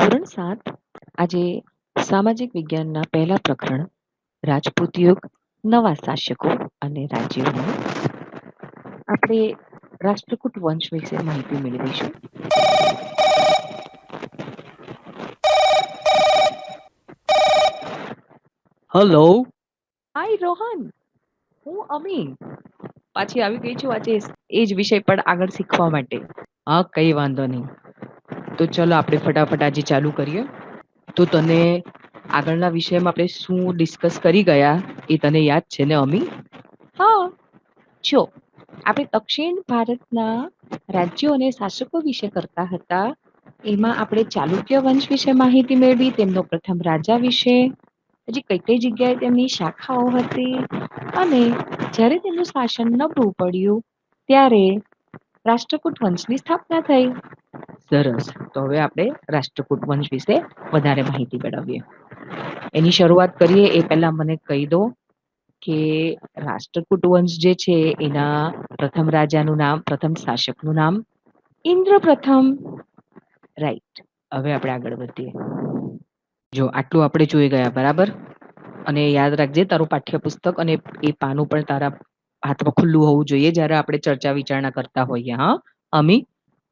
ધોરણ સાત આજે સામાજિક વિજ્ઞાનના પહેલા પ્રકરણ રાજપૂત યુગ નવા શાસકો અને રાજ્યો આપણે રાષ્ટ્રકૂટ વંશ વિશે માહિતી મેળવીશું. Hello hi Rohan. હું અમી પાછી આવી ગઈ છું આજે એ જ વિષય પર આગળ શીખવા માટે. હા કઈ વાંધો નહીં. તો ચલો આપણે ફટાફટ આજે ચાલુ કરીએ. તો તને આગળના વિષયમાં આપણે શું ડિસ્કસ કરી ગયા એ તને યાદ છે ને, અમી? હા. જો, આપણે દક્ષિણ ભારતના રાજ્યો અને શાસકો વિશે કરતા હતા, એમાં આપણે ચાલુક્ય વંશ વિશે માહિતી મેળવી, તેમનો પ્રથમ રાજા વિશે, પછી કઈ કઈ જગ્યાએ તેમની શાખાઓ હતી, અને જ્યારે તેમનું શાસન નબળું પડ્યું, ત્યારે રાષ્ટ્રકૂટ વંશની સ્થાપના થઈ. સરસ. તો હવે આપણે રાષ્ટ્રકૂટ વંશ વિશે વધારે માહિતી મેળવીએ. એની શરૂઆત કરીએ. એ પહેલા મને કહી દો કે રાષ્ટ્રકૂટ વંશ જે છે, એના પ્રથમ રાજાનું નામ, પ્રથમ શાસકનું નામ ઇન્દ્ર પ્રથમ. રાઈટ હવે આપણે આગળ વધીએ. જો આટલું આપણે જોઈ ગયા, બરાબર? અને યાદ રાખજે, તારું પાઠ્યપુસ્તક અને એ પાનું પણ તારા હાથમાં ખુલ્લું હોવું જોઈએ, જ્યારે આપણે ચર્ચા વિચારણા કરતા હોઈએ, હા? અમી?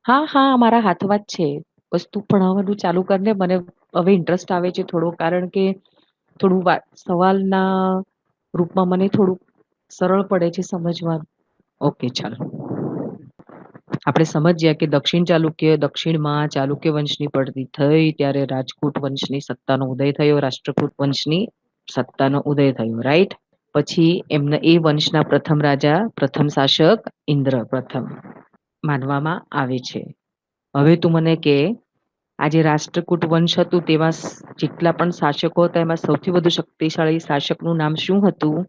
હા હા, મારા હાથમાં જ છે. બસ તું ભણાવવાનું ચાલુ કરને મને હવે ઇન્ટરેસ્ટ આવે છે થોડો, કારણ કે થોડું વા- સવાલના રૂપમાં મને થોડું સરળ પડે છે સમજવાનું. ઓકે ચાલો. આપણે સમજ્યા કે દક્ષિણ ચાલુક્ય, દક્ષિણમાં ચાલુક્ય વંશની પડતી થઈ, ત્યારે રાજકૂટ વંશની સત્તાનો ઉદય થયો, રાષ્ટ્રકૂટ વંશની સત્તાનો ઉદય થયો રાઈટ પછી એમના એ વંશના પ્રથમ રાજા, પ્રથમ શાસક, ઇન્દ્ર પ્રથમ. માનવામાં આવે છે. હવે તું મને કે આજે રાષ્ટ્રકૂટ વંશ હતું તેમાં જેટલા પણ શાસકો હતા એમાં સૌથી વધુ શક્તિશાળી શાસકનું નામ શું હતું?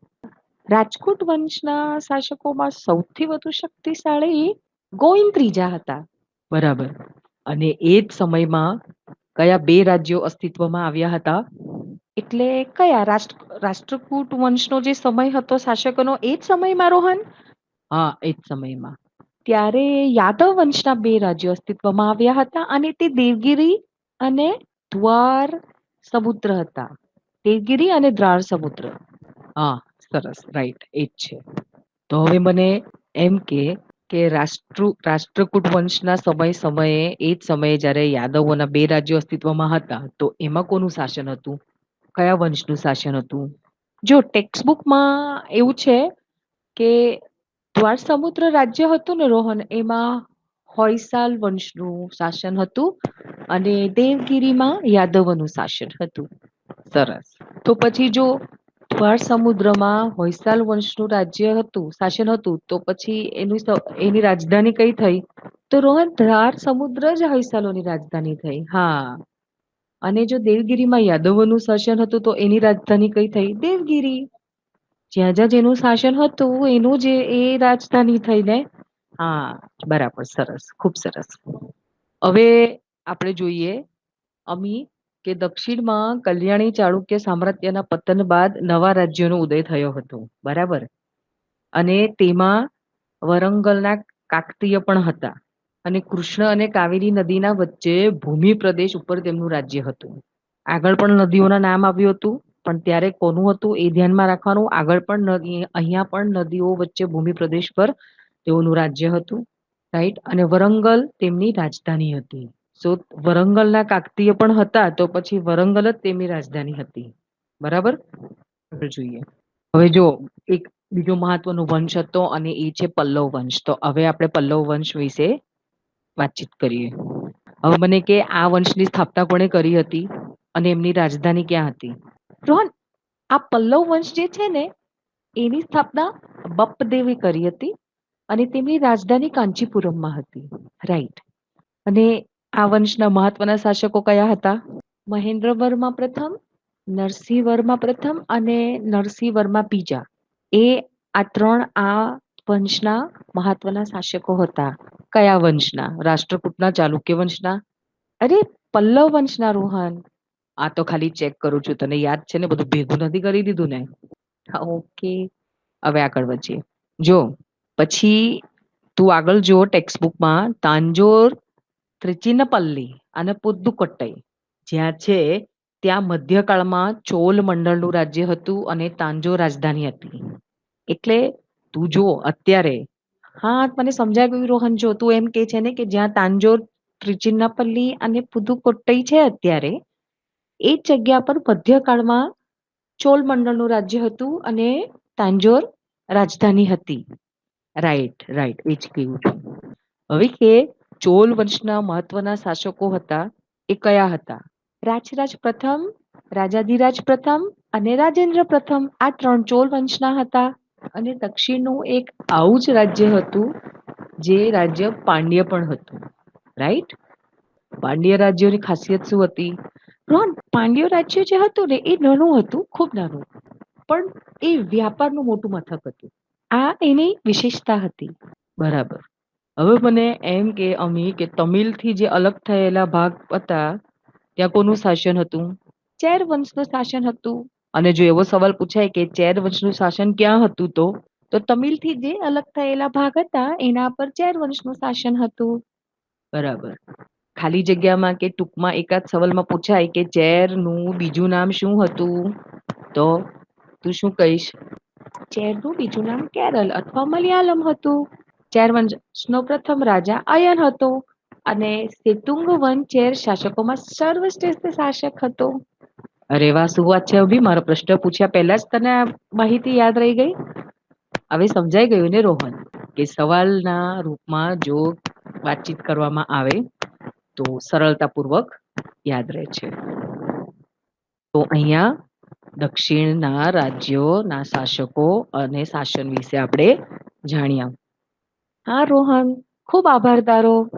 રાજકોટ વંશના શાસકોમાં સૌથી વધુ શક્તિશાળી ગોવિંદ ત્રીજા હતા. બરાબર. અને એ જ સમયમાં કયા બે રાજ્યો અસ્તિત્વમાં આવ્યા હતા? એટલે કયા? રાષ્ટ્ર રાષ્ટ્રકૂટ વંશનો જે સમય હતો શાસકોનો એ જ સમયમાં રોહન? હા એ જ સમયમાં. ત્યારે યાદવ વંશના બે રાજ્યો અસ્તિત્વમાં આવ્યા હતા અને તે દેવગીરી અને દ્વાર સમુદ્ર હતા. દેવગીરી અને દ્વાર સમુદ્ર. હા સરસ. રાઈટ એ જ છે. તો હવે મને એમ કે કે રાષ્ટ્ર રાષ્ટ્રકૂટ વંશના સમય સમયે એ જ સમયે જ્યારે યાદવોના બે રાજ્યો અસ્તિત્વમાં હતા તો એમાં કોનું શાસન હતું? કયા વંશનું શાસન હતું? જો ટેક્સ્ટ બુકમાં એવું છે કે દ્વાર સમુદ્ર રાજ્ય હતું ને રોહન, એમાં હોયસાલ વંશનું શાસન હતું અને દેવગીરીમાં યાદવોનું શાસન હતું. સરસ. તો પછી જો દ્વાર સમુદ્રમાં હોયસાલ વંશનું રાજ્ય હતું, શાસન હતું, તો પછી એનું એની રાજધાની કઈ થઈ? તો રોહન દ્વાર સમુદ્ર જ હોયસાલોની રાજધાની થઈ. હા. અને જો દેવગીરીમાં યાદવોનું શાસન હતું, તો એની રાજધાની કઈ થઈ? દેવગીરી. જ્યાં જ્યાં જેનું શાસન હતું, એનું જે એ રાજધાની થઈને હા, બરાબર, સરસ, ખૂબ સરસ. હવે આપણે જોઈએ અમી કે દક્ષિણમાં કલ્યાણી ચાળુક્ય સામ્રાજ્યના પતન બાદ નવા રાજ્યોનો ઉદય થયો હતો, બરાબર? અને તેમાં વરંગલના કાકતીય પણ હતા અને કૃષ્ણ અને કાવેરી નદીના વચ્ચે ભૂમિ પ્રદેશ ઉપર તેમનું રાજ્ય હતું. આગળ પણ નદીઓના નામ આવ્યું હતું. પણ ત્યારે કોનું હતું એ ધ્યાનમાં રાખવાનું. આગળ પણ નદી, અહીંયા પણ નદીઓ વચ્ચે ભૂમિ પ્રદેશ પર તેઓનું રાજ્ય હતું રાઈટ અને વરંગલ તેમની રાજધાની હતી. સો વરંગલના કાકતીય પણ હતા, તો પછી વરંગલ જ તેમની રાજધાની હતી. બરાબર? જોઈએ. હવે જો, એક બીજો મહત્વનો વંશ હતો અને એ છે પલ્લવ વંશ. તો હવે આપણે પલ્લવ વંશ વિશે વાતચીત કરીએ. હવે મને કે આ વંશની સ્થાપના કોણે કરી હતી અને એમની રાજધાની ક્યાં હતી? રોહન, આ પલ્લવ વંશ જે છે ને, એની સ્થાપના બપદેવે કરી હતી અને તેમની રાજધાની કાંચીપુરમમાં હતી. રાઈટ અને આ વંશના મહત્વના શાસકો કયા હતા? મહેન્દ્ર વર્મા પ્રથમ નરસિંહ વર્મા પ્રથમ અને નરસિંહ વર્મા બીજા. એ આ ત્રણ આ વંશના મહત્વના શાસકો હતા. કયા વંશના? રાષ્ટ્રકૂટના, ચાલુક્ય વંશના? અરે, પલ્લવ વંશના રોહન. આ તો ખાલી ચેક કરું છું, તને યાદ છે ને, બધું ભેગું નથી કરી દીધું ને? ઓકે હવે આગળ વધીએ. જો, પછી તું આગળ જો ટેક્સ્ટ બુકમાં તાંજોર, ત્રિચિનપલ્લી અને પુદ્દુકોટ્ટઈ. જ્યાં છે, ત્યાં મધ્યકાળમાં ચોલ મંડળનું રાજ્ય હતું અને તાંજો રાજધાની હતી. એટલે તું જો અત્યારે. હા, મને સમજાય ગયું રોહન, જો તું એમ કે છે ને કે જ્યાં તાંજોર ત્રિચિન્નાપલ્લી અને પુદુકોટ્ટઈ છે અત્યારે એ જ જગ્યા પર મધ્યકાળમાં ચોલ મંડળનું રાજ્ય હતું અને તાંજોર રાજધાની હતી. રાઈટ રાઈટ એ જ કહ્યું હવે કે ચોલ વંશના મહત્વના શાસકો હતા એ કયા હતા? રાજરાજ પ્રથમ, રાજાધિરાજ પ્રથમ અને રાજેન્દ્ર પ્રથમ આ ત્રણ ચોલ વંશના હતા અને દક્ષિણનું એક આવું જ રાજ્ય હતું જે રાજ્ય પાંડ્ય પણ હતું. રાઈટ પાંડ્ય રાજ્યોની ખાસિયત શું હતી? રોહન પાંડ્ય રાજ્ય જે હતું ને, એ નાનું હતું, ખૂબ નાનું. પણ એ વ્યાપારનું મોટું મથક હતું. આ એની વિશેષતા હતી. બરાબર. હવે મને એમ કે, અમી, કે તમિલથી જે અલગ થયેલા ભાગ હતા, ત્યાં કોનું શાસન હતું? ચેર વંશનું શાસન હતું. અને જો એવો સવાલ પૂછાય કે, ચેર વંશનું શાસન ક્યાં હતું તો? તો તમિલથી જે અલગ થયેલા ભાગ હતા, એના પર ચેર વંશનું શાસન હતું. બરાબર. ખાલી જગ્યામાં કે ટૂંકમાં એકાદ સવાલમાં પૂછાય કે ચેરનું બીજું નામ શું હતું? તો તું શું કહીશ? ચેરનું બીજું નામ કેરળ અથવા મલયાલમ હતું. ચેર વંશનો પ્રથમ રાજા અયન હતો અને સેતુંગવન ચેર શાસકોમાં સર્વશ્રેષ્ઠ શાસક હતો. અરે વાહ શું વાત છે અભી? મારો પ્રશ્ન પૂછ્યા પહેલા જ તને આ માહિતી યાદ રહી ગઈ? હવે સમજાઈ ગયું ને રોહન કે સવાલના રૂપમાં જો વાતચીત કરવામાં આવે તો સરળતાપૂર્વક યાદ રહે છે. તો અહીંયા દક્ષિણના રાજ્યોના શાસકો અને શાસન વિશે આપણે જાણ્યા. હા, રોહન, ખૂબ આભાર તારો.